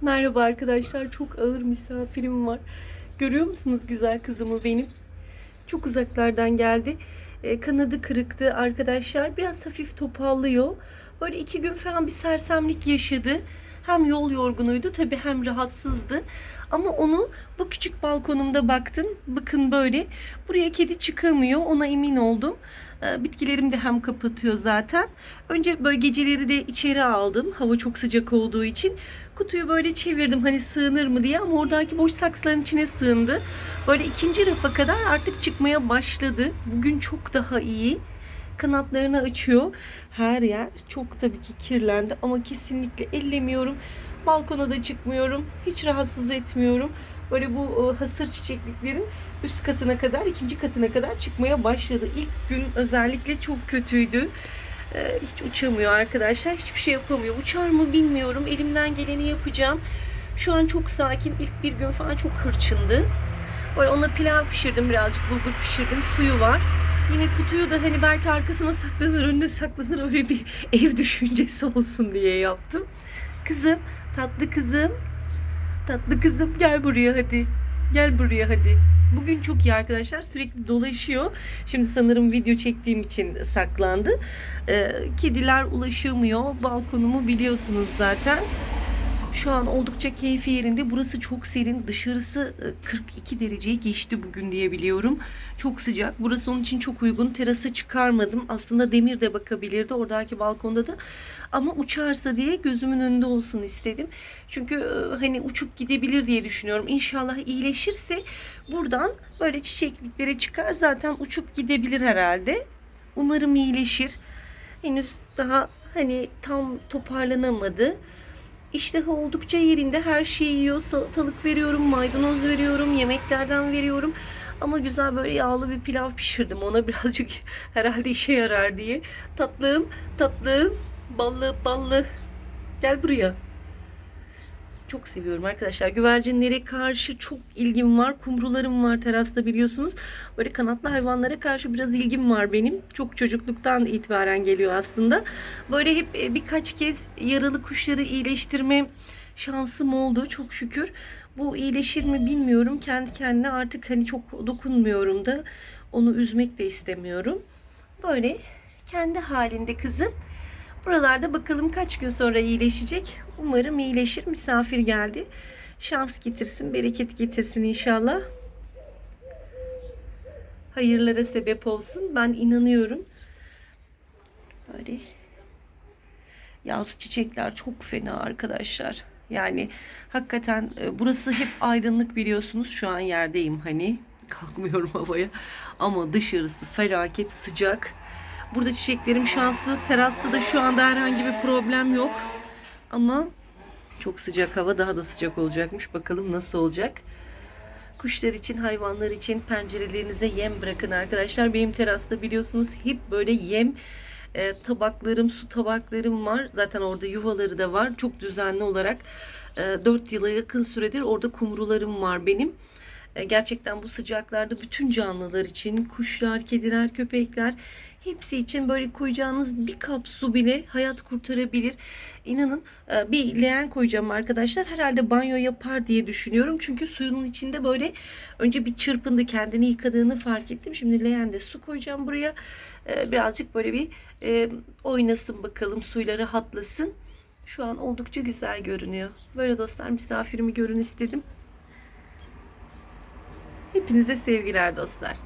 Merhaba arkadaşlar. Çok ağır misafirim var. Görüyor musunuz güzel kızımı benim? Çok uzaklardan geldi. Ee, kanadı kırıktı arkadaşlar. Biraz hafif topallıyor. Böyle iki gün falan bir sersemlik yaşadı. Hem yol yorgunuydu tabii hem rahatsızdı. Ama onu bu küçük balkonumda baktım. Bakın böyle. Buraya kedi çıkamıyor. Ona emin oldum. Ee, Bitkilerim de hem kapatıyor zaten. Önce böyle geceleri de içeri aldım. Hava çok sıcak olduğu için. Kutuyu böyle çevirdim hani sığınır mı diye ama oradaki boş saksıların içine sığındı. Böyle ikinci rafa kadar artık çıkmaya başladı. Bugün çok daha iyi. Kanatlarını açıyor. Her yer çok tabii ki kirlendi ama kesinlikle ellemiyorum. Balkona da çıkmıyorum. Hiç rahatsız etmiyorum. Böyle bu e, hasır çiçekliklerin üst katına kadar, ikinci katına kadar çıkmaya başladı. İlk gün özellikle çok kötüydü. Ee, hiç uçamıyor arkadaşlar. Hiçbir şey yapamıyor. Uçar mı bilmiyorum. Elimden geleni yapacağım. Şu an çok sakin. İlk bir gün falan çok hırçındı. Böyle ona pilav pişirdim birazcık. Bulgur pişirdim. Suyu var. Yine kutuyu da hani belki arkasına saklanır, önüne saklanır öyle bir ev düşüncesi olsun diye yaptım. Kızım, tatlı kızım. Tatlı kızım gel buraya hadi. Gel buraya hadi. Bugün çok iyi arkadaşlar. Sürekli dolaşıyor. Şimdi sanırım video çektiğim için saklandı. Ee, kediler ulaşamıyor. Balkonumu biliyorsunuz zaten. Şu an oldukça keyfi yerinde. Burası çok serin. Dışarısı e, 42 dereceyi geçti bugün diye biliyorum. Çok sıcak. Burası onun için çok uygun. Terasa çıkarmadım. Aslında Demir de bakabilirdi oradaki balkonda da. Ama uçarsa diye gözümün önünde olsun istedim. Çünkü e, hani uçup gidebilir diye düşünüyorum. İnşallah iyileşirse buradan böyle çiçekliklere çıkar. Zaten uçup gidebilir herhalde. Umarım iyileşir. Henüz daha hani tam toparlanamadı. İştahı oldukça yerinde her şeyi yiyor. Salatalık veriyorum, maydanoz veriyorum, yemeklerden veriyorum. Ama güzel böyle yağlı bir pilav pişirdim. Ona birazcık herhalde işe yarar diye. Tatlım, tatlım, ballı, ballı. Gel buraya. Çok seviyorum arkadaşlar. Güvercinlere karşı çok ilgim var. Kumrularım var terasta biliyorsunuz. Böyle kanatlı hayvanlara karşı biraz ilgim var benim. Çok çocukluktan itibaren geliyor aslında. Böyle hep e, birkaç kez yaralı kuşları iyileştirme şansım oldu çok şükür. Bu iyileşir mi bilmiyorum. Kendi kendine artık hani çok dokunmuyorum da onu üzmek de istemiyorum. Böyle kendi halinde kızım. Buralarda bakalım kaç gün sonra iyileşecek. Umarım iyileşir. Misafir geldi. Şans getirsin, bereket getirsin inşallah. Hayırlara sebep olsun. Ben inanıyorum. Böyle yaz çiçekler çok fena arkadaşlar. Yani hakikaten e, burası hep aydınlık biliyorsunuz. Şu an yerdeyim hani. Kalkmıyorum havaya. Ama dışarısı felaket sıcak. Burada çiçeklerim şanslı. Terasta da şu anda herhangi bir problem yok. Ama çok sıcak hava daha da sıcak olacakmış. Bakalım nasıl olacak. Kuşlar için, hayvanlar için pencerelerinize yem bırakın arkadaşlar. Benim terasta biliyorsunuz hep böyle yem e, tabaklarım, su tabaklarım var. Zaten orada yuvaları da var. Çok düzenli olarak e, 4 yıla yakın süredir orada kumrularım var benim. E, gerçekten bu sıcaklarda bütün canlılar için, kuşlar, kediler, köpekler hepsi için böyle koyacağınız bir kap su bile hayat kurtarabilir. İnanın e, bir leğen koyacağım arkadaşlar. Herhalde banyo yapar diye düşünüyorum. Çünkü suyun içinde böyle önce bir çırpındı kendini yıkadığını fark ettim. Şimdi leğende su koyacağım buraya. E, birazcık böyle bir oynasın bakalım suyla rahatlasın. Şu an oldukça güzel görünüyor. Böyle dostlar misafirimi görün istedim. Hepinize sevgiler dostlar.